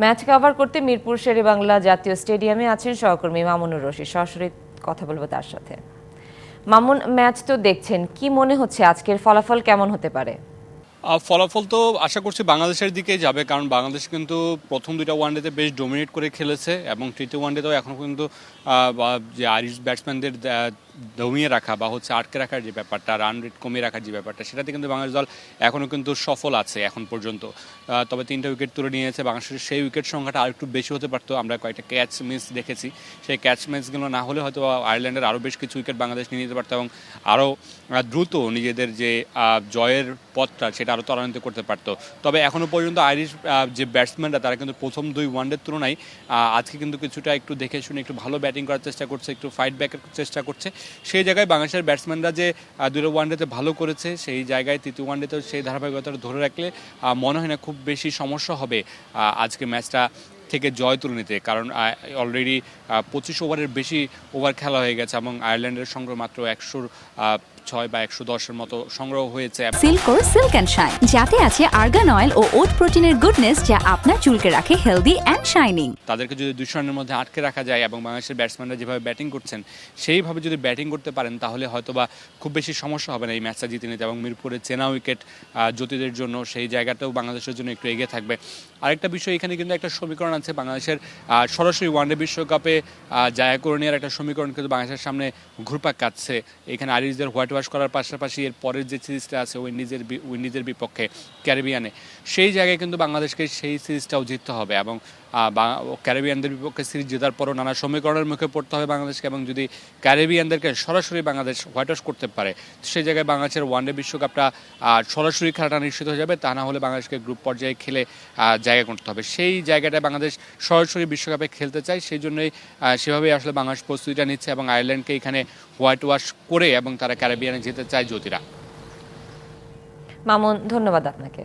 Match cover করতে মিরপুর শেরে বাংলা জাতীয় স্টেডিয়ামে আছেন সহকর্মী মামুনুর রশিদ। সরাসরি কথা বলব তার সাথে। মামুন, ম্যাচ তো দেখছেন। কি মনে হচ্ছে? আজকের ফলাফল কেমন হতে পারে? ফলাফল তো আশা করছি বাংলাদেশের দিকেই যাবে, কারণ বাংলাদেশ কিন্তু প্রথম দুইটা ওয়ানডেতে বেশ ডোমিনেট করে খেলেছে এবং তৃতীয় ওয়ানডেতেও এখনও কিন্তু যে আইরিশ ব্যাটসম্যানদের দমিয়ে রাখা বা হচ্ছে আটকে রাখার যে ব্যাপারটা রান রেট কমিয়ে রাখার যে ব্যাপারটা, সেটাতে কিন্তু বাংলাদেশ দল এখনও কিন্তু সফল আছে এখন পর্যন্ত। তবে তিনটা উইকেট তুলে নিয়েছে, বাংলাদেশের সেই উইকেট সংখ্যাটা আরেকটু বেশি হতে পারতো, আমরা কয়েকটা ক্যাচ মিস দেখেছি। সেই ক্যাচ মিসগুলো না হলে হয়তো আয়ারল্যান্ডের আরও বেশ কিছু উইকেট বাংলাদেশ নিয়ে নিতে পারতো এবং আরও দ্রুত নিজেদের যে জয়ের পথটা, সেটা আরও ত্বরান্বিত করতে পারতো। তবে এখনও পর্যন্ত আইরিশ যে ব্যাটসম্যানরা তারা কিন্তু প্রথম দুই ওয়ানডের তুলনায় আজকে কিন্তু কিছুটা একটু দেখে শুনে একটু ভালো ব্যাটিং করার চেষ্টা করছে, একটু ফাইট ব্যাকের চেষ্টা করছে। সেই জায়গায় বাংলাদেশের ব্যাটসম্যানরা যে দুটো ওয়ানডেতে ভালো করেছে, সেই জায়গায় তৃতীয় ওয়ানডেতেও সেই ধারাবাহিকতাটা ধরে রাখলে মনে হয় না খুব বেশি সমস্যা হবে আজকে ম্যাচটা থেকে জয় তুলে নিতে কারণ অলরেডি পঁচিশ ওভারের বেশি ওভার খেলা হয়ে গেছে এবং আয়ারল্যান্ডের সংগ্রহ মাত্র একশোর ছয় বা একশো দশের মতো সংগ্রহ হয়েছে। সিল্কোর সিল্ক অ্যান্ড শাইন যাতে আছে আর্গান অয়েল ও ওট প্রোটিনের গুডনেস যা আপনার চুলকে রাখে হেলদি অ্যান্ড শাইনিং তাদেরকে যদি রানের মধ্যে আটকে রাখা যায় এবং বাংলাদেশের ব্যাটসম্যানরা যেভাবে ব্যাটিং করছেন সেইভাবে যদি ব্যাটিং করতে পারেন তাহলে হয়তোবা খুব বেশি সমস্যা হবে না এই ম্যাচটা জিতে নিতে এবং মিরপুরের চেনা উইকেট জ্যোতিদের জন্য সেই জায়গাটাও বাংলাদেশের জন্য একটু এগিয়ে থাকবে। আরেকটা বিষয়, এখানে কিন্তু একটা সমীকরণ আছে বাংলাদেশের সরাসরি ওয়ানডে বিশ্বকাপে জায়গা করে নেওয়ার একটা সমীকরণ কিন্তু বাংলাদেশের সামনে ঘুরপাক কাটছে এখানে আরিজদের হোয়াইট ওয়াশ করার পাশাপাশি এর পরের যে সিরিজটা আছে উইন্ডিজের উইন্ডিজের বিপক্ষে ক্যারিবিয়ানে। সেই জায়গায় কিন্তু বাংলাদেশকে সেই সিরিজটাও জিততে হবে এবং ক্যারিবিয়ানদের বিপক্ষে সিরিজ জেতার পরও নানা সমীকরণের মুখে পড়তে হবে বাংলাদেশকে এবং যদি ক্যারিবিয়ানদেরকে সরাসরি বাংলাদেশ হোয়াইট ওয়াশ করতে পারে সেই জায়গায় বাংলাদেশের ওয়ানডে বিশ্বকাপটা সরাসরি খেলাটা নিশ্চিত হয়ে যাবে। তা না হলে বাংলাদেশকে গ্রুপ পর্যায়ে খেলে জায়গা করতে হবে। সেই জায়গাটায় বাংলাদেশ সরাসরি বিশ্বকাপে খেলতে চায়, সেই জন্যই সেভাবেই আসলে বাংলাদেশ প্রস্তুতিটা নিচ্ছে এবং আয়ারল্যান্ডকে এখানে হোয়াইট ওয়াশ করে এবং তারা ক্যারিবিয়ানে যেতে চায় জ্যোতিরা। মামুন, ধন্যবাদ আপনাকে।